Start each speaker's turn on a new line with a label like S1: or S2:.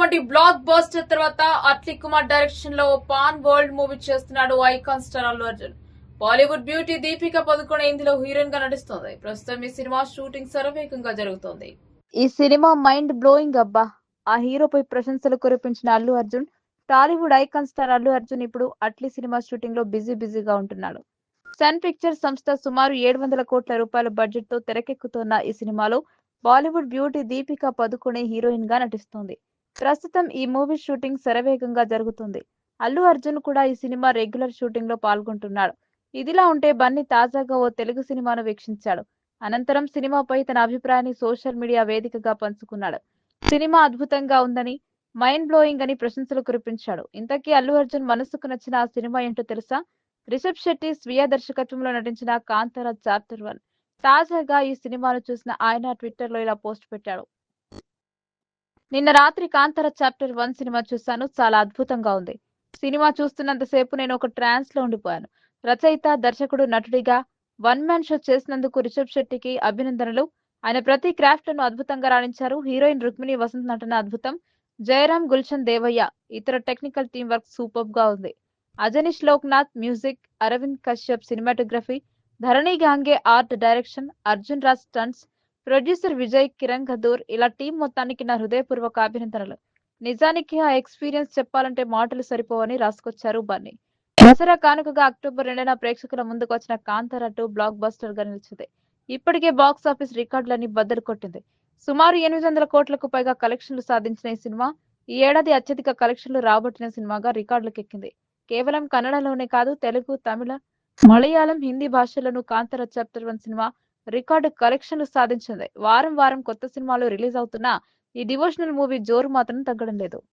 S1: నటి black buster తర్వాత అట్లీ కుమార్ డైరెక్షన్లో పాన్ వరల్డ్ మూవీ చేస్తున్నాడు icon star Allu Arjun. Bollywood beauty Deepika Padukone ఇందులో హీరోయిన్గా నటిస్తోంది. ప్రస్తుతం ఈ సినిమా షూటింగ్ శరవేగంగా జరుగుతోంది.
S2: ఈ సినిమా మైండ్ బ్లోయింగ్ అబ్బా! ఆ హీరోపై ప్రశంసలు కురిపించిన Allu Arjun Tollywood icon star Allu Arjun ఇప్పుడు అట్లీ సినిమా షూటింగ్లో బిజీ బిజీగా ఉంటున్నాడు. సన్ పిక్చర్స్ సంస్థ సుమారు ఏడు వందల కోట్ల రూపాయల బడ్జెట్తో తెరకెక్కుతున్న ఈ సినిమాలో బాలీవుడ్ బ్యూటీ దీపిక పదుకొనే హీరోయిన్గా నటిస్తోంది. ప్రస్తుతం ఈ మూవీ షూటింగ్ శరవేగంగా జరుగుతుంది. అల్లు అర్జున్ కూడా ఈ సినిమా రెగ్యులర్ షూటింగ్లో పాల్గొంటున్నాడు. ఇదిలా ఉంటే బన్నీ తాజాగా ఓ తెలుగు సినిమాను వీక్షించాడు. అనంతరం సినిమాపై తన అభిప్రాయాన్ని సోషల్ మీడియా వేదికగా పంచుకున్నాడు. సినిమా అద్భుతంగా ఉందని మైండ్ బ్లోయింగ్ అని ప్రశంసలు కురిపించాడు. ఇంతకీ అల్లు అర్జున్ మనసుకు నచ్చిన ఆ సినిమా ఏంటో తెలుసా? రిషబ్ శెట్టి స్వీయ దర్శకత్వంలో నటించిన కాంతార చాప్టర్ వన్ తాజాగా ఈ సినిమాను చూసిన ఆయన ట్విట్టర్లో ఇలా పోస్ట్ పెట్టాడు. నిన్న రాత్రి కాంతార చాప్టర్ వన్ సినిమా చూశాను. చాలా అద్భుతంగా ఉంది. సినిమా చూస్తున్నంతసేపు నేను ఒక ట్రాన్స్లో ఉండిపోయాను. రచయిత దర్శకుడు నటుడిగా వన్ మ్యాన్ షో చేసినందుకు రిషబ్ శెట్టికి అభినందనలు. ఆయన ప్రతి క్రాఫ్ట్ను అద్భుతంగా రాణించారు. హీరోయిన్ రుక్మిణి వసంత్ నటన అద్భుతం. జయరామ్ గుల్షన్ దేవయ్య ఇతర టెక్నికల్ టీం వర్క్ సూపర్గా ఉంది. Ajaneesh Loknath music Aravind Kashyap cinematography Dharani Gange art direction Arjun Raj stunts producer Vijay Kiran Kadur ఇలా టీం మొత్తానికి నా హృదయపూర్వక అభినందనలు. నిజానికి ఆ ఎక్స్పీరియన్స్ చెప్పాలంటే మాటలు సరిపోవని రాసుకొచ్చారు బన్నీ. దసరా కానుకగా అక్టోబర్ రెండున ప్రేక్షకుల ముందుకు వచ్చిన కాంతార టూ బ్లాక్ బస్టర్గా నిలిచింది. ఇప్పటికే బాక్స్ ఆఫీస్ రికార్డులన్నీ బద్దలు కొట్టింది. సుమారు ఎనిమిది వందల కోట్లకు పైగా కలెక్షన్లు సాధించిన ఈ సినిమా ఈ ఏడాది అత్యధిక కలెక్షన్లు రాబట్టిన సినిమాగా రికార్డులకు ఎక్కింది కేవలం కన్నడలోనే కాదు తెలుగు తమిళ మలయాళం హిందీ భాషలను Kantara chapter one cinema record కలెక్షన్లు సాధించింది. వారం వారం కొత్త సినిమాలు రిలీజ్ అవుతున్నా ఈ డివోషనల్ మూవీ జోరు మాత్రం తగ్గడం లేదు.